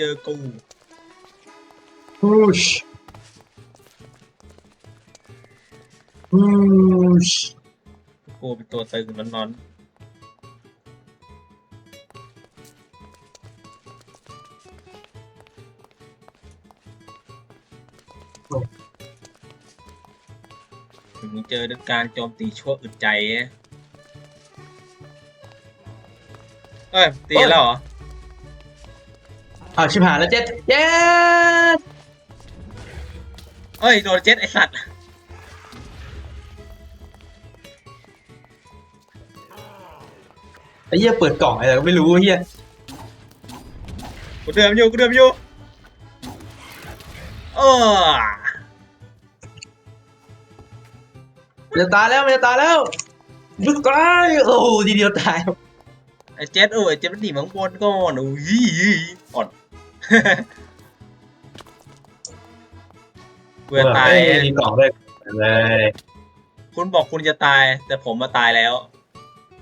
เจอกูพุชพุชกูเป็นตัวตึงนอนๆถึงเจอการโจมตีชั่วอึดใจเอ้ยตีแล้วเหรอ อาชิบหายแล้วเจ็ดเจ็ดเอ้ยโดนเจ็ตไอสัตว์ไอ้เหี้ยเปิดกล่องอะไรก็ไม่รู้เหี้ยกูเดิมอยู่กูเดิมอยู่เออมันจะตายแล้วมันจะตายแล้วลุกตายโอ้โหทีเดียวตายไอ้เจ็ตโอ้ยไอ้เจ็ตมันหนีมังบนก่อนโอ้ยอ่อน เบื่อตาย เอ้มีกล่องด้วยเลยคุณบอกคุณจะตาย แต่ผมมาตายแล้ว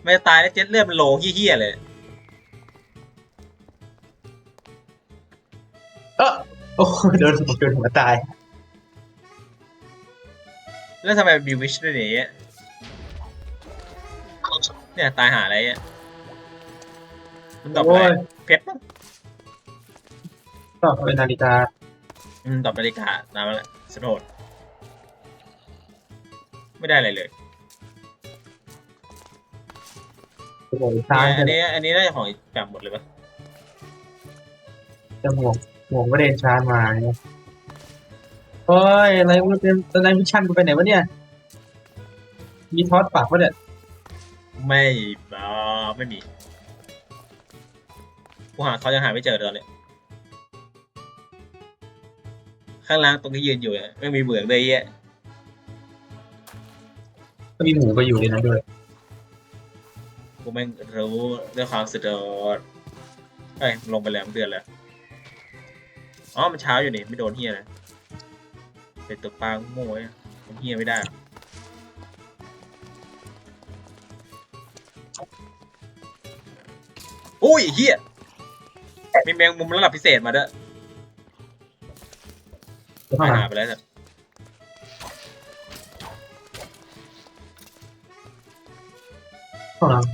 ไม่ตายแล้วเจ็ตเลือดมันโลเฮี้ยๆเลย เออโอ้โหโดนโดนหัวตาย แล้วทำไมมันมีวิชด้วยเนี่ยเนี่ยตายหาอะไรอะมันตอบอะไรโอ้ย เพชรปะก็เป็นนาฬิกาอืมตอบนาฬิกาตามมาแล้วสโนดไม่ได้อะไรเลยโอ้โหทางอันนี้ อันนี้ได้ของแปมหมดเลยปะจะห่วงห่วงไม่ได้ชาร์จมาเนี่ยโอ้ยอะไรมันเป็นตอนนั้นมิชชั่นกูไปไหนวะเนี่ย มีทอสปากวะเนี่ยไม่อ่าไม่มีกูหาเขายังหาไม่เจอเลยตอนเนี้ย ข้างล่างตรงที่ยืนอยู่เนี่ยไม่มีเหมืองเลยไอ้เหี้ยก็มีหมูไปอยู่ในนั้นด้วยกูแม่งรู้เรื่องความสุดยอดเอ้ยลงไปแล้วเดือนแล้วอ๋อมันเช้าอยู่นี่ไม่โดนเฮียเลยเป็นตัวปลาโง่เนี่ยมันเฮียไม่ได้โอ้ยเฮียมีแมงมุมระดับพิเศษมาด้วยข้าง หหาลังไปแล้วเนี่ยข้างหลัง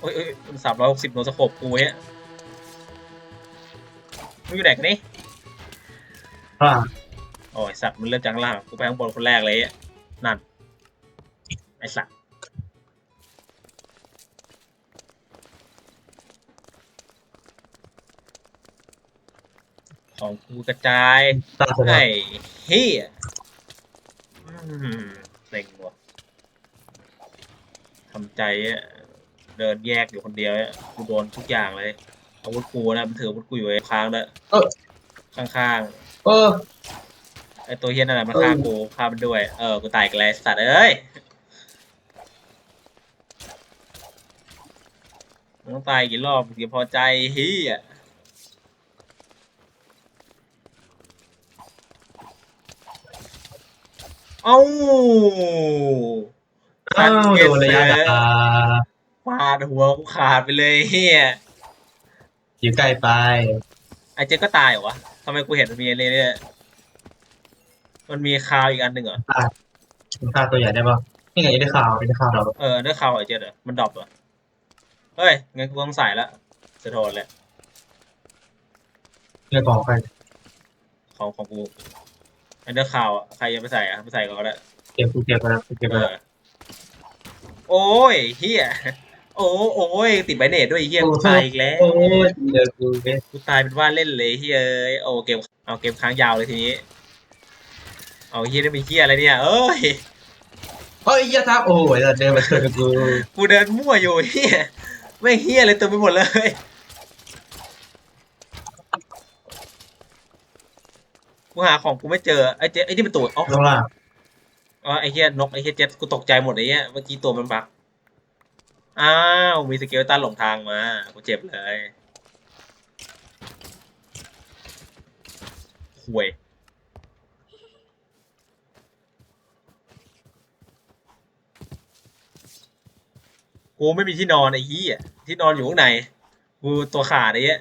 โอ้ยโอ้ยสามร้อยหกสิบโนสโคปกูเฮ้ยมึงอยู่ไหนกันนี่ข้างหลังโอ้ยสัตว์มันเริ่มจากข้างล่างกูไปข้างบนคนแรกเลยไอ้นั่นไอสัตว์ ของกูกระจายตาสว่างไอ้เฮียอืมเซ็งว่ะทำใจอะเดินแยกอยู่คนเดียวอะกูโดนทุกอย่างเลยอาวุธกูนะมันถืออาวุธกูอยู่ไอ้ค้างเลยข้างเออๆไอ้ตัวเฮียนั่นแหละมันฆ่ากูฆ่ามันด้วย เออ กูตายกันแล้วสัตว์เอ้ยมึงต้องตายกี่รอบถึงจะพอใจเฮีย เอ้าอ้าวโดนระยะดาฟาดหัวกูขาดไปเลยเฮียอยู่ใกล้ไป ไอ้เจ๊ก็ตายเหรอวะทำไมกูเห็นมันมีอะไรเนี่ยมันมีคาวอีกอันหนึ่งเหรอมันฆ่าตัวใหญ่ได้ป่ะนี่ไงได้ข่าวได้ข่าวเราเออได้คาวไอ้เจ๊เหรอมันดรอปเหรอเฮ้ยงั้นกูต้องใส่ละสะโทนเลยเรื่องของใครของของกู อันเดอร์คาวอะใครยังไม่ใส่อะไม่ใส่ก็ได้เก็บกูเก็บไปแล้วกูเก็บเอไปแล้วอโอ้ยเฮียโอ้โอ้ยติดใบเนตด้วยไอ้เฮียกูตายอีกแล้ว โอ้ยเดี๋ยวกูเก็บกูตายเป็นว่าเล่นเลยเฮียเอ้ยโอ้เกมเอาเกมค้างยาวเลยทีนี้ เอาเฮียได้เป็นเฮียอะไรเนี่ย เอ้ยเฮ้ยยาทับโอ้ยเดินมาช่วยกูกูเดินมั่วอยู่เฮียไม่งเฮียอะไรเต็มไปหมดเลย กูหาของกูไม่เจอไอ้เจ๊ไอ้ที่เป็นตัวอ๋อลงล่างอ๋อไอ้เฮียนกไอ้เฮียเจ็ตกูตกใจหมดไอ้เฮียเมื่อกี้ตัวมันบักอ้าวมีสเกลตันหลงทางมากูเจ็บเลยห่วยกูไม่มีที่นอนไอ้เหี้ยที่นอนอยู่ข้างในกูตัวขาดไอ้เนี้ย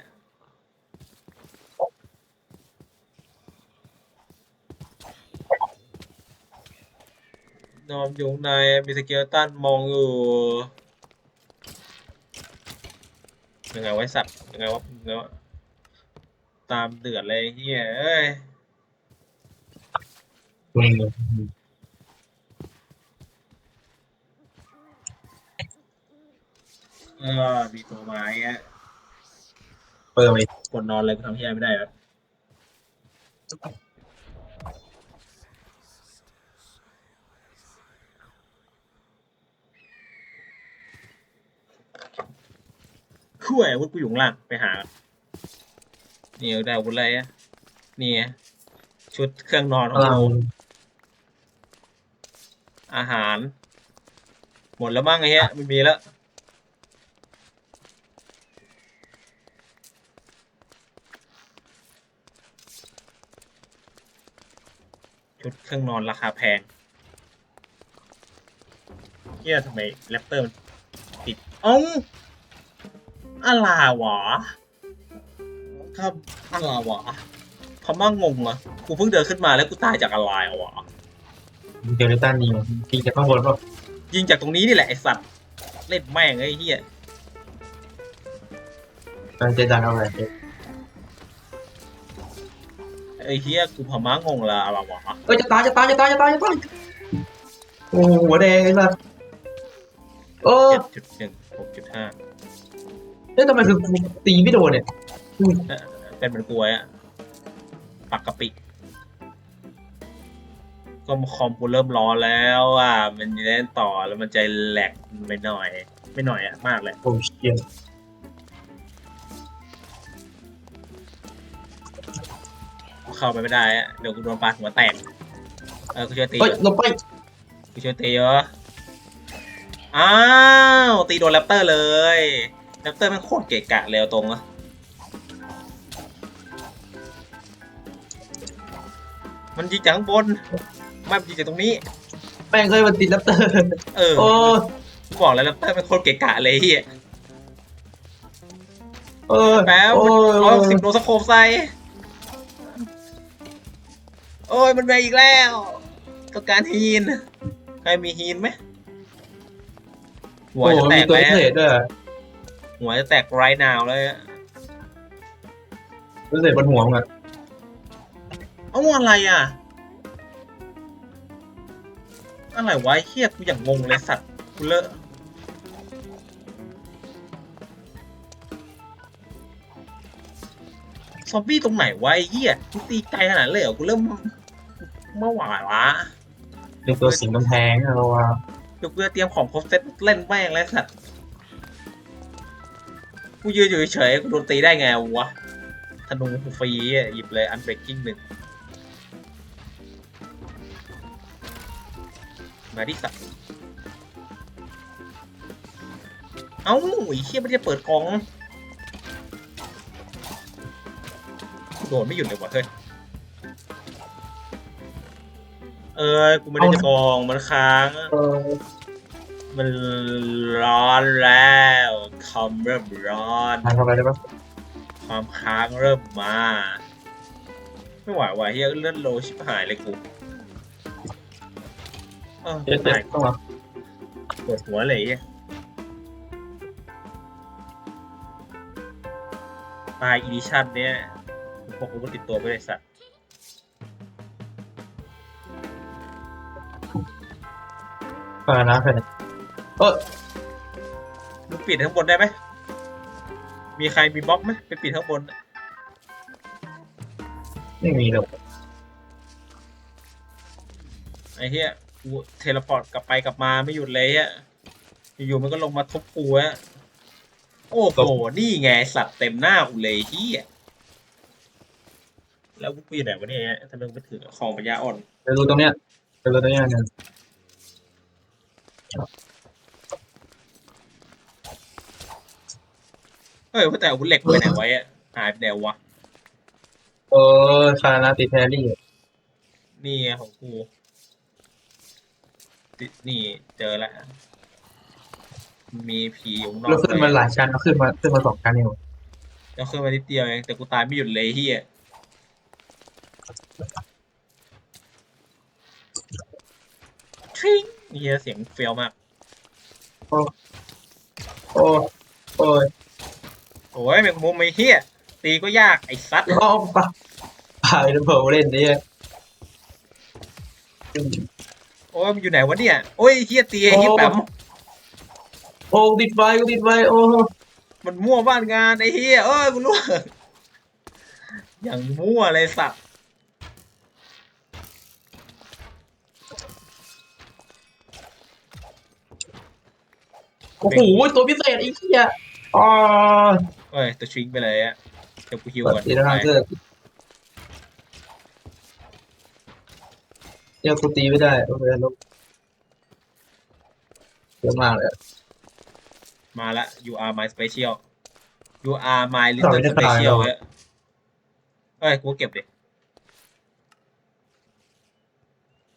นอมอยู่ข้างในมีสเกลตันมองอยู่ยังไงไวะไอ้สัตว์ยังไงวะยังไงวะตามเดือดเลยไอ้เฮียเอ้ยเองเออมีตัวไม้อะเปิดไปกดนอนเลยกูทำเฮียไม่ได้แล้ว คู่ไอ้อาวุธกูอยู่ข้างล่างไปหา นี่เอาได้อาวุธอะไรอะนี่ไงชุดเครื่องนอนของเรากูอาหาร หมดแล้วมั้งไอ้เหี้ยไม่มีแล้ว ชุดเครื่องนอนราคาแพงเฮียทำไมแรปเตอร์มันติดเอ้า อะไรวะครับอะไรวะพม่างงอะกูเพิ่งเดินขึ้นมาแล้วกูตายจากอะไรอะวะเดลต้านีตีจากข้างบนก็ยิงจากตรงนี้นี่แหละไอสัตว์เล่นแม่งไอ้เฮียการเจดันเอาไว้ไอ้เฮียกูพม่างงละอะไรวะเอ้ยจะตายจะตายจะตายจะตายจะตายโอ้หัวแดงไอ้สัสเออเจ็ดจุดหนึ่งหกจุดห้า เอ๊ะทำไมคือตีไม่โดนเนี่ยเป็นเหมือนกลวยอะปักกะปิก็คอมกูเริ่มร้อนแล้วอะมันจะเล่นต่อแล้วมันใจแหลกไปหน่อย ไม่หน่อยอะมากเลยโอ้เชี่ยกูเข้าไปไม่ได้อะเดี๋ยวกูโดนปาหัวแตกเออกูช่วยตีเฮ้ยลงไปกูช่วยตีเยอะอ้าวตีโดนแรปเตอร์เลย แรปเตอร์มันโคตรเกะกะเลยเอาตรงอะมันยิงจากข้างบนไม่มันยิงจากตรงนี้ แม่งเคยมันติดแรปเตอร์เออ โอ้กูบอกแล้วแรปเตอร์เป็นโคตรเกะกะเลยเฮียเออแป๊บโอ้ยร้อยหกสิบโดนสโคปใส่โอ้ยมันมาอีกแล้วต้องการฮีน ใครมีฮีนไหมหัวโอ้จะแตมีกตัวแล้วเทรดด้วย หัวจะแตกไรนาวเลยอะรู้สึกบนหัวมึงอะเอ้าอะไรอะ อะไรวะไอ้เฮียกูอย่างงงเลยสัตว์กูเลอะซอมบี้ตรงไหนวะไอ้เฮียกูตีไกลขนาดนั้นเลยเหรอกูเริ่มเมื่อวานวะเป็นตัวสิงกำแพงอะเราว่าเดี๋ยวกูจะเตรียมของครบเซตเล่นแม่งแล้วสัตว์ กูยืนอยู่เฉยๆกูโดนตีได้ไงวะธนูฟรีอะหยิบเลยอันเบรกกิ้งหนึ่งมาที่สัตว์เอ้าไอ้เชี่ยไม่ได้เปิดกล่องกูโดนไม่หยุดเลยวะเฮ้ยเอ้ยกูไม่ได้จะกองมันค้าง เออ มันร้อนแล้วคอมเริ่มร้อน ทานเข้าไปได้ปะความค้างเริ่มมา ไม่ไหวว่ะเฮียเลื่อนโลชิบหายเลยกูเออเจ็ดเจ็ดหายต้องมาปวดหัวเลยเฮียปลายอีดิชั่นเนี้ยพวกกูก็ติดตัวไปเลยสัตว์เออนะเพื่อน เออมึงปิดข้างบนได้ไหม มีใครมีบล็อกไหมไปปิดข้างบน ไม่มีหรอกไอ้เหี้ยกูเทเลพอร์ตกลับไปกลับมาไม่หยุดเลยอะอยู่ๆมันก็ลงมาทุบกูอะโอ้โห นี่ไงสัตว์เต็มหน้ากูเลยเฮียแล้วกูอยู่ไหนวะเนี่ยทำไมกูไปถือของปัญญาอ่อนไปดูตรงเนี้ยไปดูตรงเนี้ยเนี่ย เฮ้ยว่าแต่อาวุธเหล็กไปไหนไว้อะหายไปไหนวะเออคาราติแพรรี่นี่ไงของกูตินี่เจอแล้วมีผีอยู่ข้างนอแล้วกขึ้นมาหลายชั้นเอาขึ้นมาขึ้นมาสองชั้นเองเดี๋ยวขึ้นมานิดเดียวเองแต่กูตายไม่หยุดเลยไอ้เฮียทริงเฮียเสียงเฟี้ยวมาก โอ้โอ้ย โอ้ยแมงมุมไอ้เฮียตีก็ยากไอ้ซัดล้อมปะตายแล้วเผลอเล่นเนี่ยโอ้ยมันอยู่ไหนวะเนี่ยโอ้ยเฮียตีไอ้เฮียแปมโอ้ติดไฟกูติดไฟโอ้มันมั่วบ้านงานไอ้เฮียเอ้ยกูรู้อย่างมั่วเลยสัตว์โอ้โหตัวพิเศษไอ้เหี้ยอ๋อเอ้ยตัวชิงไปเลยอะเดี๋ยวกูฮิวเปิดก่อนตีแล้วนะเจอเดี๋ยวกูตีไม่ได้โอเคลบเยอะมากเลยมาละ you are my special you are my ต่อ little ไม่ได้ตาย special หรอ เว้ยเอ้ยกูเก็บดิ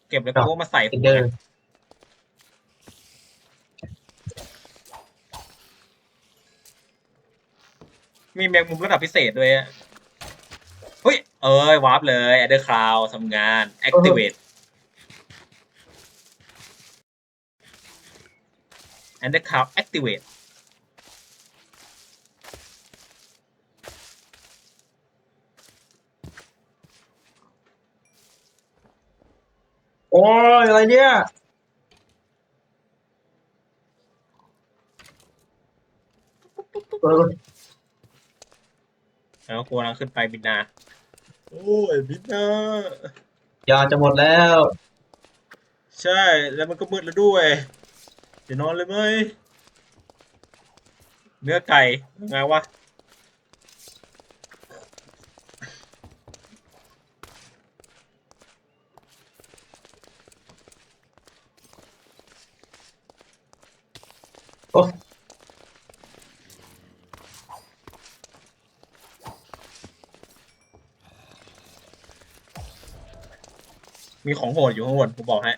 เก็บแล้วกูก็มาใส่เอหันวเดอร์ มีแมงมุมระดับพิเศษด้วยอะเฮ้ย เอ้ยวาร์ปเลย Other Cloud ทำงาน Activate Other Cloud Activate โอ้ยอะไรเนี่ย เออ แล้วกูกำลังขึ้นไปบินนาโอ้ยบินนายาจะหมดแล้ว ใช่แล้วมันก็มืดแล้วด้วยจะนอนเลยไหมเนื้อไก่ยังไงวะ โอ้ มีของโหดอยู่ข้างบนกูบอกให้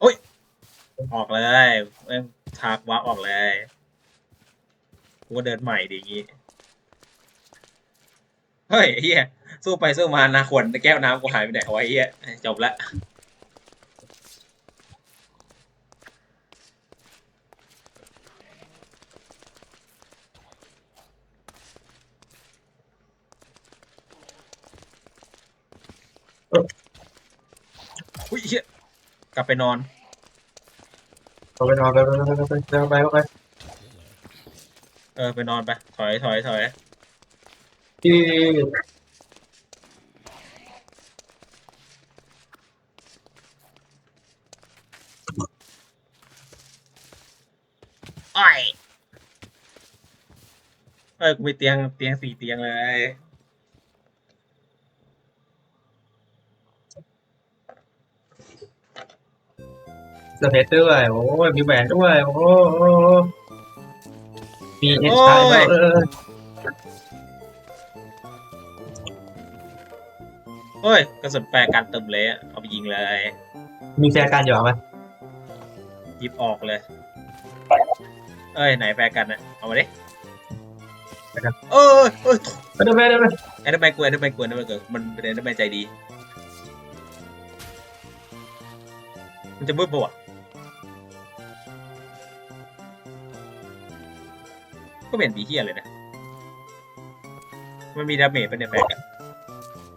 โอ้ย ออกเลยแม่งทากวับออกเลยกูก็เดินใหม่ดีงี้ เฮ้ยเฮียสู้ไปสู้มานะขวนแก้วน้ำกูหายไปไหนวะไอ้เฮียจบละ กลับไปนอนกลับไปนอนไปไปไปไปไปไปเออ ไปนอนไป ถอยถอยถอยที่อ้อยเอ้ยกูมีเตียงเตียงสี่เตียงเลย สื้อเพชรด้วย โอ้ยมีแหวนด้วย โอ้โหมีเอชไทโอ้ยเออเฮ้ยกระสุนแปรกันเติมเลยอะเอาไปยิงเลย มีแฟร์การอยู่เอาไหมหยิบออกเลย เอ้ย ไหนแปรกันอะเอามาดิเออเออไปเดี๋ยวไปเดี๋ยวไปแอนเดอร์แมนกูแอนเดอร์แมนกูแอนเดอร์แมนกูมันเป็นแอนเดอร์แมนใจดี มันจะมืดปะวะ ก็เป็นปีเฮียเลยนะ มันมีดาเมจเป็นในแปลกอะ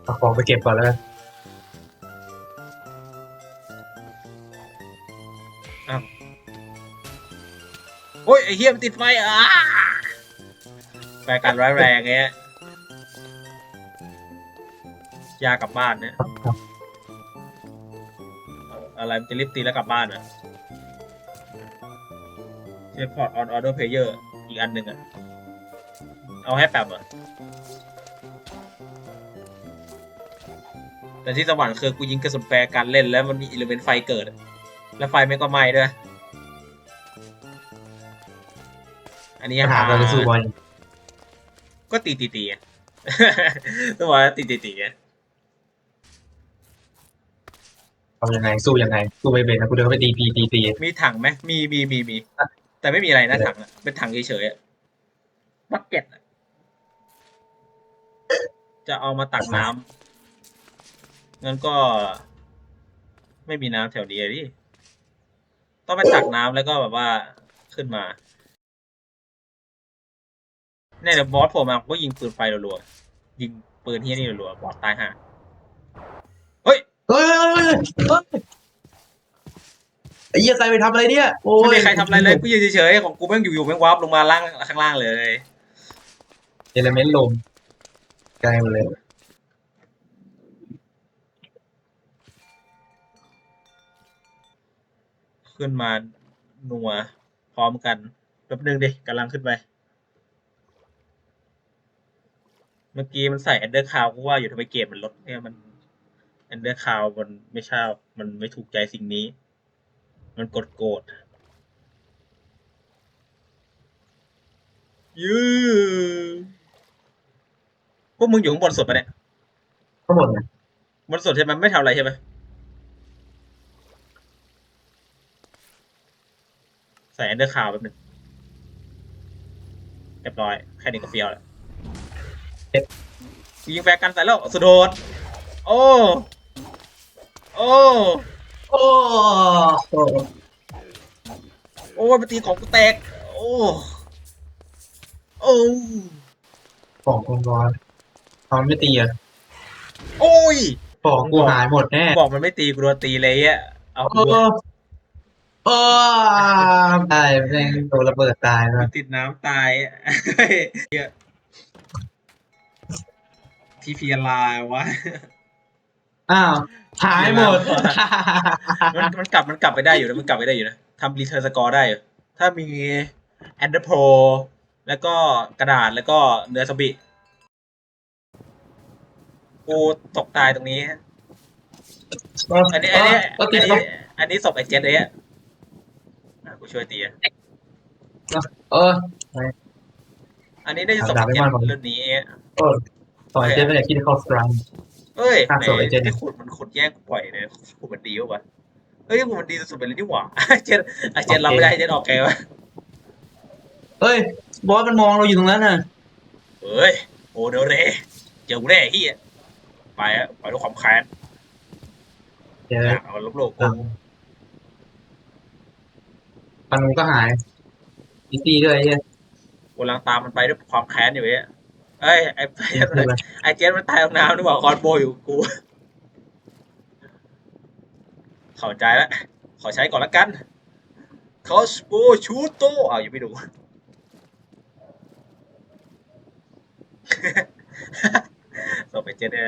เอาของไปเก็บก่อนแล้วกันโอ้ยไอ้เฮียมันติดไฟอะแปลกันร้ายแรงไงฮะยากลับบ้านเนี่ยอะไรมันจะรีบตีแล้วกลับบ้านอะเชฟพอร์ตออนออเดอร์เพลเยอร์ อีกอันหนึ่งอะเอาให้แป๊บอะแต่ที่สวรรค์คือกูยิงกระสุนแปรการเล่นแล้วมันมีอิเลเมนต์ไฟเกิดอะแล้วไฟไม่งก็ไหม้ด้วย อันนี้ปัญหาเราจะสู้บอลก็ตีตีตีอะต้องบอกว่าตีตีตีอะทำยังไงสู้ยังไงสู้ไม่เป็นนะกูเดินเข้าไปตีตีตีตีมีถังไหมมีมีมีมี แต่ไม่มีอะไรนะถังอะเป็นถังเฉยๆอะบักเก็ตอะจะเอามาตักน้ำงั้นก็ ไม่มีน้ำแถวนี้อะดิต้องไปตักน้ำแล้วก็แบบว่าขึ้นมาเนี่ยเดี๋ยวบอสผมมาก็ยิงปืนไฟรัวๆยิงปืนที่นี่รัวๆบอสตายห่าเฮ้ยเฮ้ยเฮ้ยเฮ้ยเฮ้ย ไอ้เหี้ยใครไปทำอะไรเนี่ยโอ้ไม่ยมีใครทำอะไรเลยกูยืนเฉยๆของกูแม่งอยู่ๆแม่งวาร์ปลงมาล่างข้างล่างเลยเอลเมนต์ลมไกลหมดเลยขึ้นมานัวพร้อมกันแป๊บนึงดิกำลังขึ้นไป เมื่อกี้มันใส่ e อนเดอร์คาวก็ว่าอยู่ทำไมเกรดมันลดเนี่ยมัน e อนเดอร์คาวมันไม่ชอบมันไม่ถูกใจสิ่งนี้ มันกดโกรธยื้อพวกมึงอยู่ข้างบนสุดปะเนี่ยทั้งหมดเนี่ยบนสุดใช่ไหมไม่ทำอะไรใช่ไหมใส่ e อนเดอร์คาวแป๊บนึงเรียบร้อยแค่นี้ก็เฟี้ยวแล้วยิงแฟร์กันใส่แล้วสุดโดดโอ้ โอ้ โอ้โหโอ้ยมันตีของกูแตก โอ้โอ้ของกองร้อนทำไม่ตีอะโอ้ยของกูหายหมดแน่บอกมันไม่ตีกูโดนตีเลยอะเอาโอ้กูโอ้ตายแม่งโดนระเบิดตายแล้วติดน้ำตายอะเฮ้ยเหี้ยทีพีลาวะ อ้าวหายหมด มันมันกลับมันกลับไปได้อยู่นะมันกลับไปได้อยู่นะทำรีเทิร์นสกอร์ได้อยู่ถ้ามีแอนเดอร์โปรแล้วก็กระดาษแล้วก็เนื้อสบิกูตกตายตรงนี้ อันนี้อันนี้ก็อันติดนี้อันนี้ศพไอ้เจ็ดเลยอะอะกูช่วยตีอะเออ อันนี้ได้ศพดาบไอ้ไม่เจ็ดมากกว่ารุ่นนี้เออต่อยเจ๊ไม่ได้คิดเข้าสตรัง เอ้ยอะไหนศพไอ้เจ็ดที่ขุดมันขุดแย่งกูปล่อยเลยขุดมันดีวะเอ้ยขุดมันดีสุดๆไปเลยนี่หว่าไอ้เจ็ดไอ้เจ็ดรับไม่ได้ไอ้เจ็ดออกแกวะเฮ้ย บอสมันมองเราอยู่ตรงนั้นน่ะ เฮ้ยโอเดเรเจอกูแน่เฮียไปอะไปด้วยความแค้นเดี๋ยวอยากเอาลบโลกกูปันนูก็หายอีซี่ด้วยไอ้เหี้ยกูกำลังตามมันไปด้วยความแค้นอยู่เนี่ย เอ้ยไอ้ไอ้ไอ้เจ็ดมันตายลงน้ำนี่หว่าคอนโบอยู่กู เข้าใจแล้วขอใช้ก่อนละกันคอสโบชูโตอ้าวยังไม่ดูสอบไปเจ็ดเนี่ย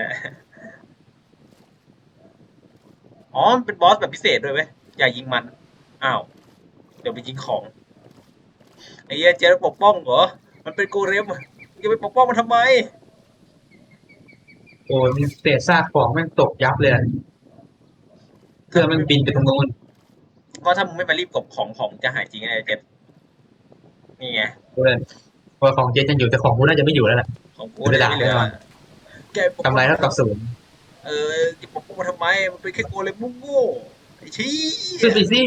อ๋อเป็นบอสแบบพิเศษด้วยเว้ยอย่ายิงมัน อ้าว เดี๋ยวไปยิงของ ไอ้เหี้ยเจ็ดปกป้องเหรอ มันเป็นโกเรมอะมึง จะไปปกป้องมันทำไม โอ้ยมีเศษซากของแม่งตกยับเลยอะเครื่องแม่งบินไปตรงนู้นก็ถ้ามึงไม่มารีบกบของของจะหายจริงไงเจ็ดนี่ไงเลยพอของเจ๊ยังอยู่แต่ของกูน่าจะไม่อยู่แล้วแหละ ของกูไม่ได้ไม่เหลือแน่นอนแกปกกำไรเท่ากับศูนย์เออจะปกป้องมันทำไม มันเป็นแค่โกเลมมุ้งโง่ไอ้ชี้ขึ้นไปสิ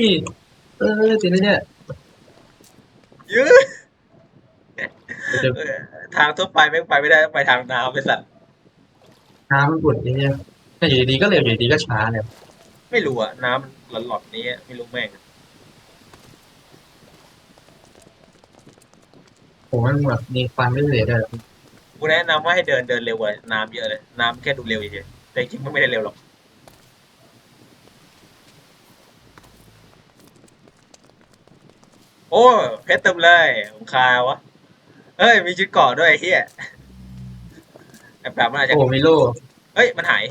เออสินะเนี่ย ยื้อเดี๋ยวเออ ทางทั่วไปแม่งไปไม่ได้ต้องไปทางน้ำไปสัตว์น้ำมันบุดไอ้เนี่ยถ้าอยู่ดีๆก็เร็วอยู่ดีๆก็ช้าเลยไม่รู้อะน้ำมันหลอนๆนี้ไม่รู้แม่งโหมันแบบมีควันไม่เหลือเลยกูแนะนำว่าให้เดินเดินเร็วกว่าน้ำเยอะเลย น้ำแค่ดูเร็วเฉยๆแต่จริงๆมันไม่ได้เร็วหรอกโอ้เพชรเต็มเลยของคาวะ เฮ้ย มีชุดเกราะด้วยไอ้เฮียแอบแบบมันอาจจะโอ้มิโลเฮ้ย มันหาย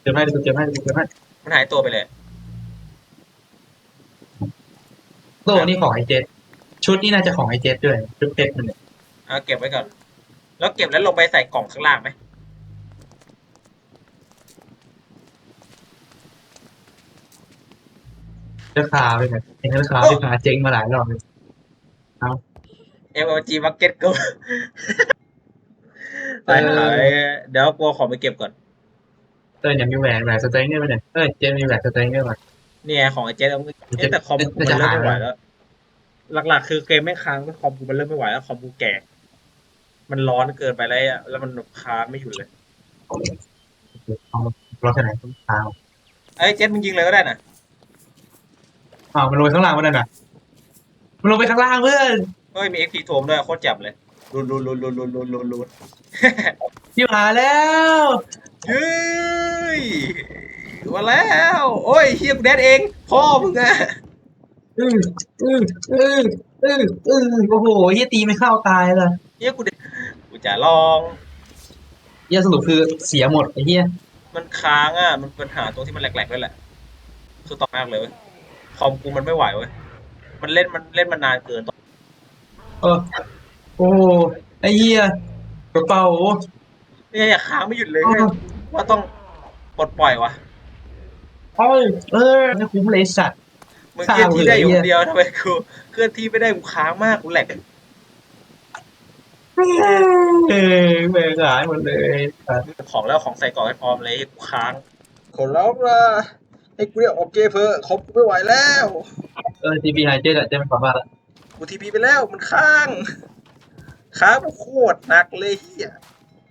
เก็บให้ดูเก็บให้ดูเก็บให้มันหายตัวไปเลย โลนี่ของไอเจ็ดชุดนี่น่าจะของไอเจ็ดด้วยชุดเพชรมันเนี่ยเอาเก็บไว้ก่อน แล้วเก็บแล้วลงไปใส่กล่องข้างล่างไหมราคาไปเนี่ยเห็นราคาราคาเจ๊งมาหลายรอบเลยเอ็มจีมา ร์เก็ตกูตายหายเดี๋ยวกลัวของไปเก็บก่อนเออเนี่ยมีแหวนแหวนสเต็งเนี่ยมันเนี่ยเออเจ๊มีแหวนสเต็งด้วยว่ะ เนี่ยของไอ้เจ๊เอาเอ๊ะแต่คอมกูมันน่าจะเริ่มไม่ไหวหายแล้ว หลักๆ คือเกมไม่ค้างคอมกูมันเริ่มไม่ไหวแล้วคอมกูแก่ มันร้อนเกินไปแล้วอะแล้วมันค้างไม่หยุดเลยเอาเราแค่ไหนต้องทางไอ้ยเจ็ดมึงยิงเลยก็ได้นะอ้าวมันลงไปข้างล่างมันนั่นน่ะมันลงไปข้างล่างเพื่อน เฮ้ยมีเอ็กพีโทมด้วยโคตรจับเลยลุนลุนลุนลุนลุนลุนลุนลุนที่หาแล้วเฮ้ยมาแล้ว โอ้ยเฮียกูแดดเอง พ่อมึงอะอืออืออืออืออือโอ้โหเฮียตีไม่เข้าตายเลยเฮียกูแดดกูจะลองเฮียสรุปคือเสียหมดไอ้เฮียมันค้างอะ มันปัญหาตรงที่มันแหลกๆด้วยแหละสุดต่อมากเลยเว้ยคอมกูมันไม่ไหวเว้ย มันเล่นมันเล่นมานานเกิน เออโอ้โหไอ้เฮียกระเป๋าเนี่ยอย่าค้างไม่หยุดเลยเว้ยว่าต้องปลดปล่อยวะเอ้ยเออไม่คุ้มเลยสัตว์มึงเคลื่อนที่ได้อยู่ค้างเลยคนเดียวทำไมกูเคลื่อนที่ไม่ได้กูค้างมากกูแหลกเออแม่งหายหมดเลยสัตว์ของแล้วของใส่กล่องให้พร้อมเลยกูค้างขอร้องละให้กูเรียกออกเกมเพอคอมกูไม่ไหวแล้ว เออทีพีไฮเจอะเจะไม่กลับบ้านละ กูทีพีไปแล้วมันค้าง ค้างกูโคตรหนักเลยเฮีย